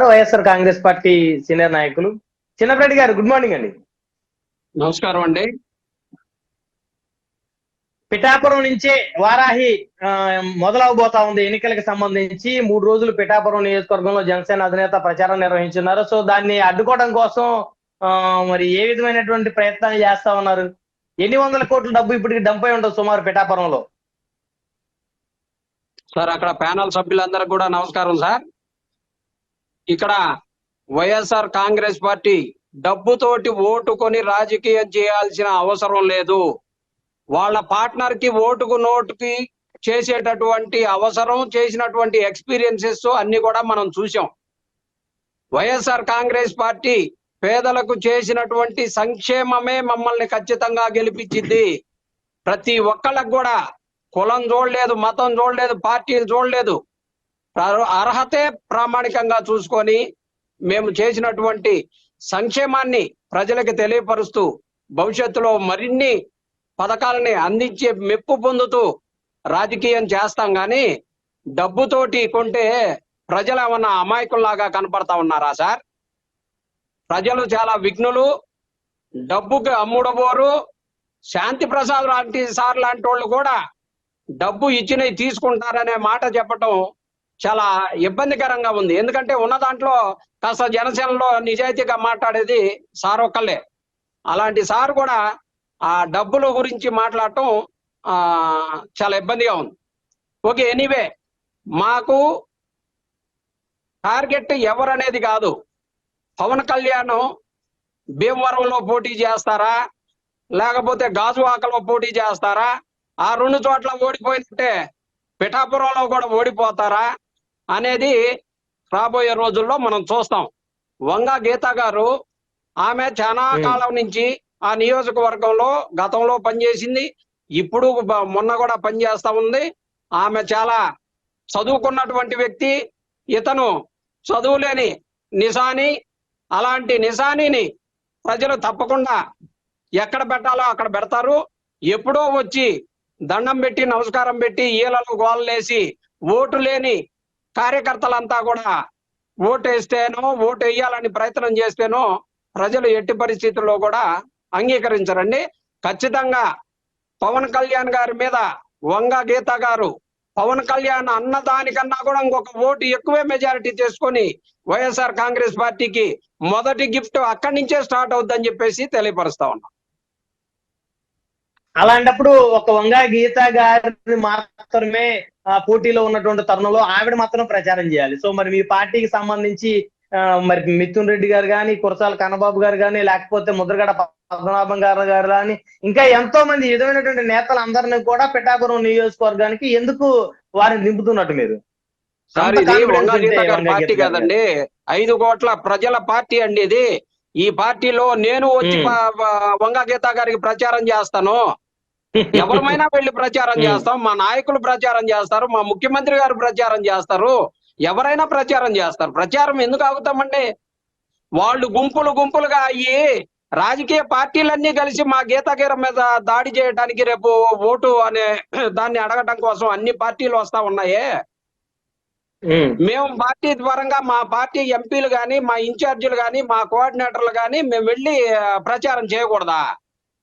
YSR Congress party senior నాయకులు. చిన్నప్పరెడ్డి గారు good morning అండి. నమస్కారం అండి. పిఠాపురం నుంచే వారాహి మొదలవబోతా ఉంది. ఎన్నికలకు సంబంధించి మూడు రోజులు పిఠాపురం నియోజకవర్గంలో జనసేన అధినేత ప్రచారం నిర్వహించున్నారు. సో దాన్ని అడ్డుకోవడం కోసం మరి ఏ విధమైనటువంటి ప్రయత్నాలు చేస్తా ఉన్నారు? ఎన్ని వందల కోట్ల డబ్బు ఇప్పటికి డంప్ అయి ఉండదు సుమారు పిఠాపురంలో? సార్ అక్కడ ప్యానల్ సభ్యులందరికీ కూడా నమస్కారం సార్. ఇక్కడ వైఎస్ఆర్ కాంగ్రెస్ పార్టీ డబ్బుతోటి ఓటుకొని రాజకీయం చేయాల్సిన అవసరం లేదు. వాళ్ళ పార్ట్నర్కి ఓటుకు నోటుకి చేసేటటువంటి అవసరం చేసినటువంటి ఎక్స్పీరియన్సెస్ అన్ని కూడా మనం చూసాం వైఎస్ఆర్ కాంగ్రెస్ పార్టీ పేదలకు చేసినటువంటి సంక్షేమమే మమ్మల్ని ఖచ్చితంగా గెలిపించింది. ప్రతి ఒక్కళ్ళకు కూడా కులం చూడలేదు మతం చూడలేదు పార్టీలు చూడలేదు. అర్హతే ప్రామాణికంగా చూసుకొని మేము చేసినటువంటి సంక్షేమాన్ని ప్రజలకు తెలియపరుస్తూ భవిష్యత్తులో మరిన్ని పథకాలని అందించే మెప్పు పొందుతూ రాజకీయం చేస్తాం కానీ డబ్బుతోటి కొంటే ప్రజలు ఏమన్నా అమాయకుల్లాగా కనపడతా ఉన్నారా సార్? ప్రజలు చాలా విఘ్నులు డబ్బుకి అమ్ముడబోరు శాంతి ప్రసాద్ లాంటి సార్ లాంటి వాళ్ళు కూడా డబ్బు ఇచ్చినవి తీసుకుంటారనే మాట చెప్పటం చాలా ఇబ్బందికరంగా ఉంది. ఎందుకంటే ఉన్న దాంట్లో కాస్త జనసేనలో నిజాయితీగా మాట్లాడేది సార్ ఒక్కళ్ళే. అలాంటి సార్ కూడా ఆ డబ్బుల గురించి మాట్లాడటం ఆ చాలా ఇబ్బందిగా ఉంది. ఓకే ఎనీవే మాకు టార్గెట్ ఎవరనేది కాదు. పవన్ కళ్యాణ్ భీమవరంలో పోటీ చేస్తారా? లేకపోతే గాజువాకలో పోటీ చేస్తారా? ఆ రెండు చోట్ల ఓడిపోయినట్టే పిఠాపురంలో కూడా ఓడిపోతారా? అనేది రాబోయే రోజుల్లో మనం చూస్తాం. వంగ గీత గారు ఆమె చాలా. కాలం నుంచి ఆ నియోజకవర్గంలో గతంలో పనిచేసింది. ఇప్పుడు మొన్న కూడా పనిచేస్తా ఉంది. ఆమె చాలా చదువుకున్నటువంటి వ్యక్తి. ఇతను చదువులేని నిశాని. అలాంటి నిశానిని ప్రజలు తప్పకుండా ఎక్కడ పెట్టాలో అక్కడ పెడతారు. ఎప్పుడో వచ్చి దండం పెట్టి నమస్కారం పెట్టి ఈలలో గోలలేసి ఓటు లేని కార్యకర్తలంతా కూడా ఓటు ఓటు వేయాలని ప్రయత్నం చేస్తేనో ప్రజలు ఎట్టి పరిస్థితుల్లో కూడా అంగీకరించరండి. ఖచ్చితంగా పవన్ కళ్యాణ్ గారి మీద వంగ గీత గారు పవన్ కళ్యాణ్ అన్న దానికన్నా కూడా ఇంకొక ఓటు ఎక్కువే మెజారిటీ చేసుకొని వైఎస్ఆర్ కాంగ్రెస్ పార్టీకి మొదటి గిఫ్ట్ అక్కడి నుంచే స్టార్ట్ అవుద్దని చెప్పేసి తెలియపరుస్తా ఉన్నాం. అలాంటప్పుడు ఒక వంగ గీత గారిని మాత్రమే పోటీలో ఉన్నటువంటి తరుణంలో ఆవిడ మాత్రం ప్రచారం చేయాలి. సో మరి మీ పార్టీకి సంబంధించి మరి మిథున్ రెడ్డి గారు కానీ కురసాల కన్నబాబు గారు కానీ లేకపోతే ముద్రగడ పద్మనాభం గారు గారు కానీ ఇంకా ఎంతో మంది విధమైనటువంటి నేతలందరినీ కూడా పిఠాపురం నియోజకవర్గానికి ఎందుకు వారిని నింపుతున్నట్టు మీరు? సార్ ఇది పార్టీ. కదండి. ఐదు కోట్ల ప్రజల పార్టీ అండి ఇది. ఈ పార్టీలో నేను వచ్చి వంగ గీత గారికి ప్రచారం చేస్తాను. ఎవరమైనా వెళ్ళి ప్రచారం. చేస్తాం మా నాయకులు ప్రచారం చేస్తారు మా ముఖ్యమంత్రి గారు ప్రచారం చేస్తారు ఎవరైనా ప్రచారం చేస్తారు ప్రచారం ఎందుకు ఆగుతామండి వాళ్ళు గుంపులు గుంపులుగా అయ్యి రాజకీయ పార్టీలన్నీ కలిసి మా గీతగీర మీద దాడి చేయడానికి రేపు ఓటు అనే దాన్ని అడగటం కోసం అన్ని పార్టీలు వస్తా ఉన్నాయే. మేము పార్టీ పరంగా మా పార్టీ ఎంపీలు గాని మా ఇన్ఛార్జీలు గాని మా కోఆర్డినేటర్లు గాని మేము వెళ్ళి ప్రచారం చేయకూడదా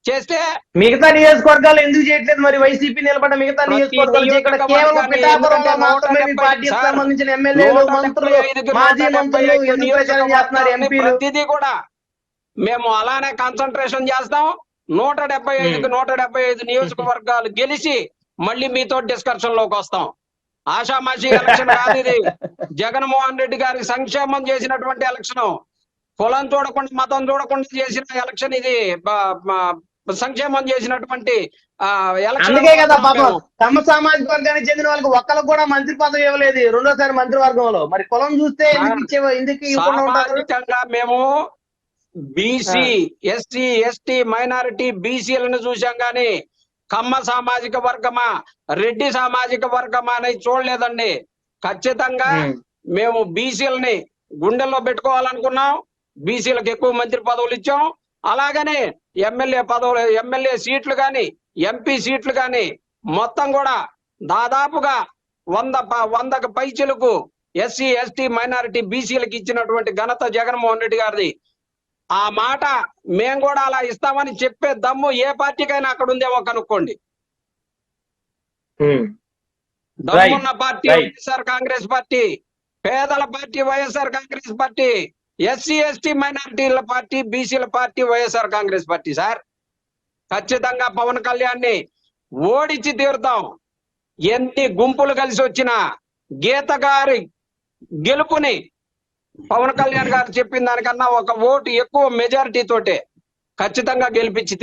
చేస్తే మిగతా నియోజకవర్గాలు ఎందుకు చేయట్లేదు మరి? వైసీపీ నిలబడ్డ మిగతా నియోజకవర్గాలు? ఇక్కడ కేవలం నియోజకవర్గాన్ని పిఠాపురంలో ఎందుకంటే మాత్రమే మీ నూట పార్టీకి డెబ్బై సంబంధించిన ఎమ్మెల్యేలు నూట మంత్రులు డెబ్బై ఐదుకి మాజీ నూట మంత్రులు డెబ్బై ఐదు ఎందుకు ప్రచారం చేస్తున్నారు నియోజకవర్గాలని ఎంపీలు? ప్రతిదీ కూడా మేము అలానే కాన్సన్ట్రేషన్ చేస్తాం. నూట డెబ్బై ఐదుకి నూట డెబ్బై ఐదు నియోజకవర్గాలు గెలిచి మళ్ళీ మీతో డిస్కషన్లోకి వస్తాం. ఆషామాషి ఎలక్షన్ కాదు ఇది. జగన్మోహన్ రెడ్డి గారికి సంక్షేమం చేసినటువంటి ఎలక్షన్ కులం చూడకుండా మతం చూడకుండా చేసిన ఎలక్షన్ ఇది. సంక్షేమం చేసినటువంటి అందుకే కదా పాపం తమ సామాజిక వర్గానికి చెందిన వాళ్ళకి ఒక్కరికి కూడా మంత్రి పదవి ఇవ్వలేదు. రెండోసారి మంత్రివర్గంలో. మరి కులం చూస్తే సామాజికంగా మేము బీసీ ఎస్సీ ఎస్టీ మైనారిటీ బీసీలను చూసాం గాని కమ్మ సామాజిక వర్గమా రెడ్డి సామాజిక వర్గమా అనేది చూడలేదండి. ఖచ్చితంగా. మేము బీసీలని గుండెల్లో పెట్టుకోవాలనుకున్నాం. బీసీలకు ఎక్కువ మంత్రి పదవులు ఇచ్చాం. అలాగనే ఎమ్మెల్యే పదవులు ఎమ్మెల్యే సీట్లు గాని ఎంపీ సీట్లు గాని మొత్తం కూడా దాదాపుగా వంద వందకు పైచిలకు ఎస్సీ ఎస్టీ మైనారిటీ బీసీలకు ఇచ్చినటువంటి ఘనత జగన్మోహన్ రెడ్డి గారిది. ఆ మాట మేము కూడా అలా ఇస్తామని చెప్పే దమ్ము ఏ పార్టీకైనా అక్కడ ఉందేమో కనుక్కోండి. దమ్మున్న పార్టీ. వైఎస్ఆర్ కాంగ్రెస్ పార్టీ పేదల party YSR Congress party. SC ST మైనారిటీల పార్టీ బీసీల party YSR Congress party sir. ఖచ్చితంగా పవన్ కళ్యాణ్ని ఓడించి తీరుతాం. ఎన్ని గుంపులు కలిసి వచ్చినా గీత గారి గెలుపుని పవన్ కళ్యాణ్ గారు చెప్పిన దానికన్నా ఒక ఓటు ఎక్కువ మెజారిటీ తోటే ఖచ్చితంగా గెలిపించి